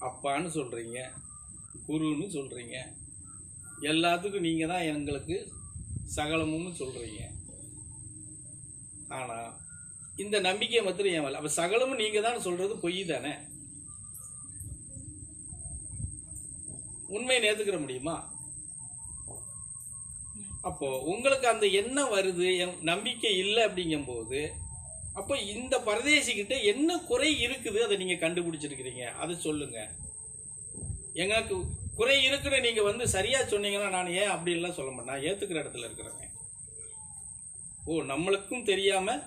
அப்பான்னு சொல்கிறீங்க குருன்னு சொல்கிறீங்க எல்லாத்துக்கும் நீங்கள் தான் எங்களுக்கு சகலமும்னு சொல்கிறீங்க ஆனால் இந்த நம்பிக்கை மாத்திரம் ஏன் வரல? அப்போ சகலமும் நீங்கள் தான் சொல்கிறது பொய் தானே? உண்மையை நேர்த்துக்கிற முடியுமா? அப்போ உங்களுக்கு அந்த எண்ணம் வருது என் நம்பிக்கை இல்லை அப்படிங்கும்போது அப்போ இந்த பரதேசிக்கிட்ட என்ன குறை இருக்குது அதை நீங்க கண்டுபிடிச்சிருக்கிறீங்க? அதை சொல்லுங்க. எங்களுக்கு குறை இருக்குன்னு நீங்க வந்து சரியா சொன்னீங்கன்னா நான் ஏன் அப்படி எல்லாம் சொல்ல மாட்டேன்? நான் ஏத்துக்கிற இடத்துல இருக்கிறேன். ஓ நம்மளுக்கும் தெரியாம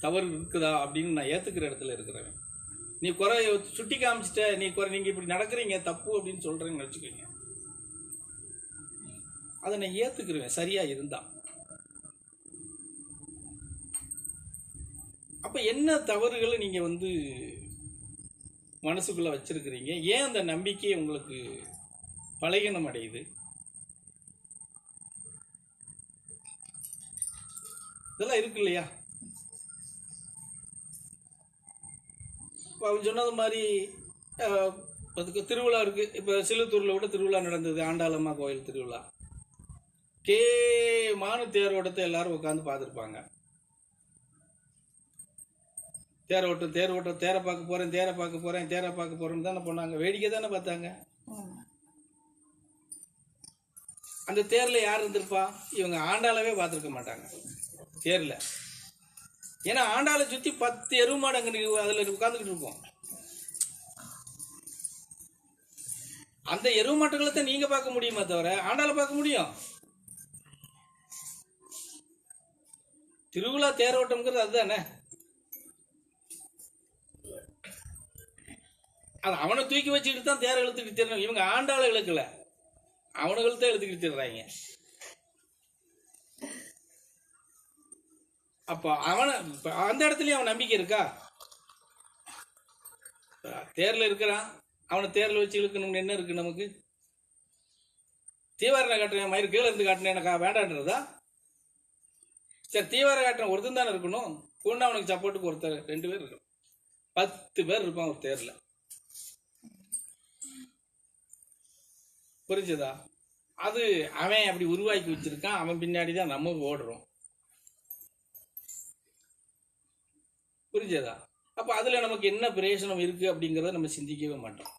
தவறு இருக்குதா அப்படின்னு நான் ஏத்துக்கிற இடத்துல இருக்கிறேன். நீ குறை சுட்டி காமிச்சிட்ட நீ குறை நீங்க இப்படி நடக்கிறீங்க தப்பு அப்படின்னு சொல்றேன்னு வச்சுக்கோங்க அதை நான் ஏத்துக்கிருவேன் சரியா இருந்தா. அப்போ என்ன தவறுகளை நீங்கள் வந்து மனசுக்குள்ள வச்சிருக்கிறீங்க? ஏன் அந்த நம்பிக்கை உங்களுக்கு பலகீனம் அடையுது இதெல்லாம் இருக்கு இல்லையா? அவன் சொன்னது மாதிரி அதுக்கு திருவிழா இருக்கு. இப்போ சிலுத்தூர்ல கூட திருவிழா நடந்தது ஆண்டாளம்மா கோயில் திருவிழா. கேமான தேரோட்டத்தை எல்லாரும் உட்காந்து பார்த்துருப்பாங்க. தேர் ஓட்டம் தேர் ஓட்டம் தேரை பார்க்க போறேன் தேரை பார்க்க போறேன் தேரை பார்க்க போறேன்னு தானே போனாங்க. வேடிக்கை தானே பார்த்தாங்க. அந்த தேர்ல யார் இருந்திருப்பா? இவங்க ஆண்டாளவே பார்த்துருக்க மாட்டாங்க. தேர்ல. ஏன்னா ஆண்டாளை சுத்தி பத்து எருவு மாடு அங்க அதுல உட்காந்துக்கிட்டு இருக்கும் அந்த எருவு மாட்டுகளை தான் நீங்க பார்க்க முடியுமா தவிர ஆண்டாளை பார்க்க முடியும்? திருவிழா தேரோட்டம்ங்கிறது அதுதானே. அது அவனை தூக்கி வச்சுக்கிட்டு தான் தேர இழுத்துக்கிட்டு திரியணும் இவங்க ஆண்டாளை இழுக்கல. அவனுகள் தான் இழுத்துக்கிட்டு திரிறாங்க அப்போ அவனை அந்த இடத்துலயும் அவன் நம்பிக்கை இருக்கா? தேர்ல இருக்கிறான். அவனை தேர்ல வச்சு இழுக்கணும்னு என்ன இருக்கு நமக்கு? தீவாரணை காட்டுறேன் மயிறு கீழே இருந்து காட்டினேன் எனக்கு வேண்டான்றதா? சரி தீவார காட்டுறேன் ஒருத்தன் தானே இருக்கணும். கூட அவனுக்கு சப்போர்ட்டுக்கு ஒருத்தர் ரெண்டு பேர் இருக்கணும். பத்து பேர் இருப்பான் ஒரு தேர்ல. புரிஞ்சுதா? அது அவன் அப்படி உருவாக்கி வச்சிருக்கான் அவன் பின்னாடி தான் நம்ம ஓடுறோம். புரிஞ்சதா? அப்ப அதுல நமக்கு என்ன பிரயோஜனம் இருக்கு அப்படிங்கறத நம்ம சிந்திக்கவே மாட்டோம்.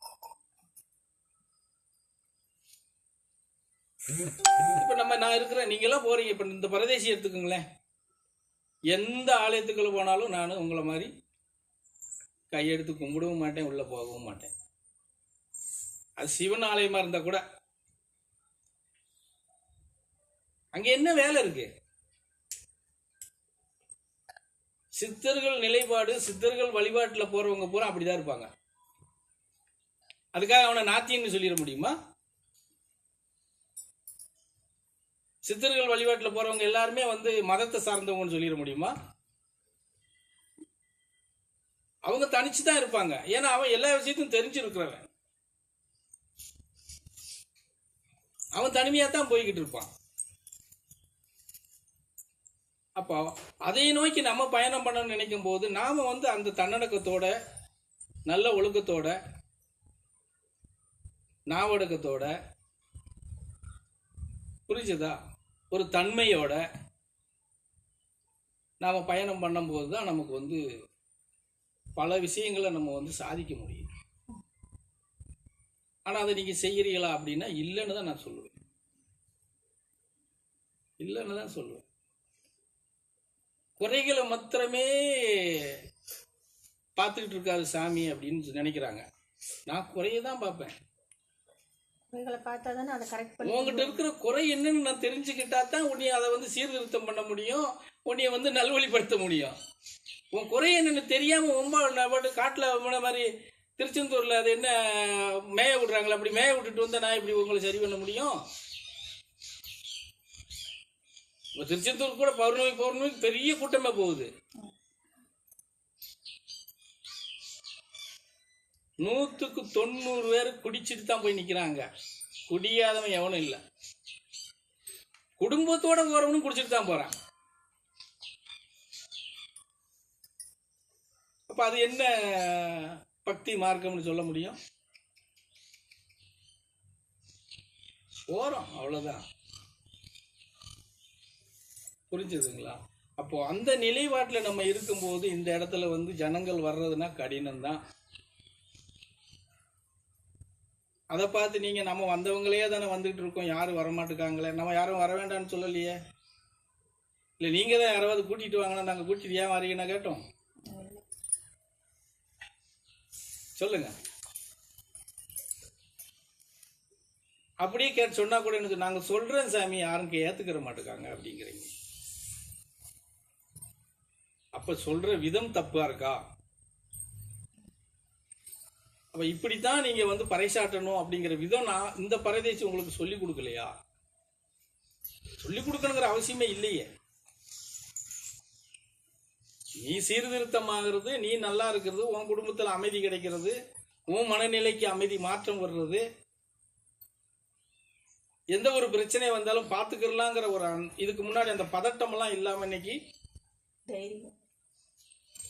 இப்ப நம்ம நான் இருக்கிறேன் நீங்க எல்லாம் போறீங்க இப்ப இந்த பரதேசி எடுத்துக்கோங்களேன். எந்த ஆலயத்துக்குள்ள போனாலும் நான் உங்களை மாதிரி கையெடுத்து கும்பிடவும் மாட்டேன் உள்ள போகவும் மாட்டேன். அது சிவன் ஆலயமா இருந்தா கூட அங்க என்ன வேலை இருக்கு? சித்தர்கள் நிலைப்பாடு சித்தர்கள் வழிபாட்டில் போறவங்க பூரா அப்படிதான் இருப்பாங்க. அதுக்காக அவனை நாத்தியன்னு சொல்லிட முடியுமா? சித்தர்கள் வழிபாட்டில் போறவங்க எல்லாருமே வந்து மதத்தை சார்ந்தவங்கன்னு சொல்லிட முடியுமா? அவங்க தனிச்சு தான் இருப்பாங்க. ஏன்னா அவன் எல்லா விஷயத்தையும் தெரிஞ்சிருக்கிறவன். அவன் தனிமையா தான் போய்கிட்டு இருப்பான். அப்போ அதை நோக்கி நம்ம பயணம் பண்ணணும்னு நினைக்கும் போது நாம் வந்து அந்த தன்னடக்கத்தோட நல்ல ஒழுக்கத்தோட நாவடக்கத்தோட புரிஞ்சுதா? ஒரு தன்மையோட நாம் பயணம் பண்ணும்போது தான் நமக்கு வந்து பல விஷயங்களை நம்ம வந்து சாதிக்க முடியும். ஆனால் அதை நீங்கள் செய்கிறீங்களா அப்படின்னா இல்லைன்னு தான் நான் சொல்லுவேன். இல்லைன்னு தான் சொல்லுவேன். குறைகளை மாத்திரமே பார்த்துக்கிட்டு இருக்காது சாமி அப்படின்னு நினைக்கிறாங்க. நான் குறையை தான் பார்ப்பேன். உங்ககிட்ட இருக்கிற குறை என்னன்னு நான் தெரிஞ்சுக்கிட்டா தான் உன்னைய அதை வந்து சீர்திருத்தம் பண்ண முடியும் உன்னைய வந்து நல்வழிப்படுத்த முடியும். உன் குறை என்னன்னு தெரியாம ரொம்ப பாட்டு காட்டுல மாதிரி திருச்செந்தூர்ல அது என்ன மேய விடுறாங்களா அப்படி மேய விட்டுட்டு வந்தா நான் இப்படி உங்களை சரி பண்ண முடியும்? திருச்செந்தூர் கூட பௌர்ணமி பௌர்ணமி பெரிய கூட்டமா போகுது. நூத்துக்கு தொண்ணூறு பேர் குடிச்சிட்டு தான் போய் நிக்கிறாங்க. குடியாதவன் எவனும் இல்லை. குடும்பத்தோட போறவனும் குடிச்சிட்டு தான் போறான். அப்ப அது என்ன பக்தி மார்க்கம்னு சொல்ல முடியும்? போறோம் அவ்வளவுதான். புரிஞ்சுதுங்களா? அப்போ அந்த நிலைப்பாட்டில் நம்ம இருக்கும்போது இந்த இடத்துல வந்து ஜனங்கள் வர்றதுன்னா கடினம்தான். அதை பார்த்து நீங்க நம்ம வந்தவங்களே தானே வந்துட்டு இருக்கோம். யாரும் வரமாட்டுக்காங்களே. நம்ம யாரும் வர வேண்டாம்னு சொல்லலையே? இல்லை நீங்க தான் யாராவது கூட்டிட்டு வாங்கினா நாங்கள் கூட்டிட்டு ஏன் வரீங்கன்னா கேட்டோம். சொல்லுங்க. அப்படியே கேட்டு சொன்னா கூட எனக்கு நாங்கள் சொல்றேன் சாமி யாரும் ஏத்துக்கிற மாட்டுக்காங்க அப்படிங்கிறீங்க. அப்ப சொல்ற விதம் தப்பா இருக்கா? அப்ப இப்படித்தான் நீங்க வந்து பறைசாட்டணும் அப்படிங்கிற விதம் நான் இந்த பரதேசி உங்களுக்கு சொல்லி கொடுக்கலையா? சொல்லி கொடுக்கணுங்கிற அவசியமே இல்லையே. நீ சீர்திருத்தமாகிறது நீ நல்லா இருக்கிறது உன் குடும்பத்தில் அமைதி கிடைக்கிறது உன் மனநிலைக்கு அமைதி மாற்றம் வர்றது. எந்த ஒரு பிரச்சனை வந்தாலும் பார்த்துக்கிறலாங்கிற ஒரு இதுக்கு முன்னாடி அந்த பதட்டம் எல்லாம் இல்லாம இன்னைக்கு தைரியம்.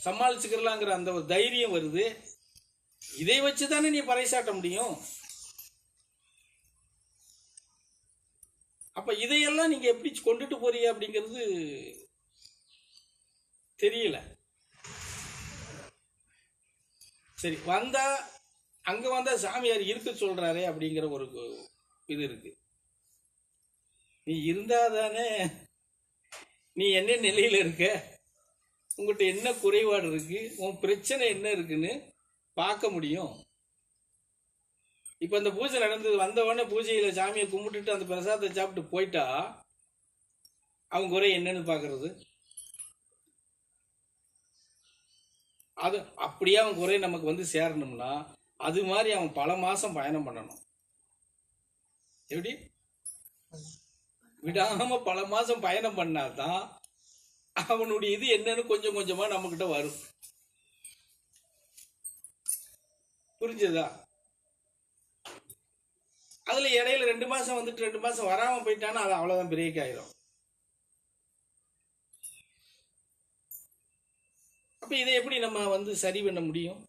சமாளிச்சுக்கிறலாங்கிற அந்த ஒரு தைரியம் வருது. இதை வச்சு தானே நீ பறைசாட்ட முடியும். அப்ப இதையெல்லாம் நீங்க எப்படி கொண்டுட்டு போறீங்க அப்படிங்கிறது தெரியல. சரி வந்தா அங்க வந்தா சாமியார் இருக்க சொல்றாரே அப்படிங்கிற ஒரு இது இருக்கு. நீ இருந்தா தானே நீ என்ன நிலையில இருக்க? உங்கள்கிட்ட என்ன குறைபாடு இருக்கு? உன் பிரச்சனை என்ன இருக்குன்னு பார்க்க முடியும். இப்போ இந்த பூஜை நடந்தது வந்தவொடனே பூஜையில் சாமியை கும்பிட்டுட்டு அந்த பிரசாதத்தை சாப்பிட்டு போயிட்டா அவன் குறை என்னன்னு பார்க்கறது? அது அப்படியே அவன் குறை நமக்கு வந்து சேரணும்னா அது மாதிரி அவன் பல மாதம் பயணம் பண்ணணும். எப்படி? விடாமல் பல மாதம் பயணம் பண்ணாதான் அவனுடைய இது என்னன்னு கொஞ்சம் கொஞ்சமா நம்ம கிட்ட வரும். புரிஞ்சதா? அதுல இடையில ரெண்டு மாசம் வந்துட்டு ரெண்டு மாசம் வராம போயிட்டான்னா அது அவ்வளவுதான் பிரேக் ஆயிரும். அப்ப இதை எப்படி நம்ம வந்து சரி பண்ண முடியும்?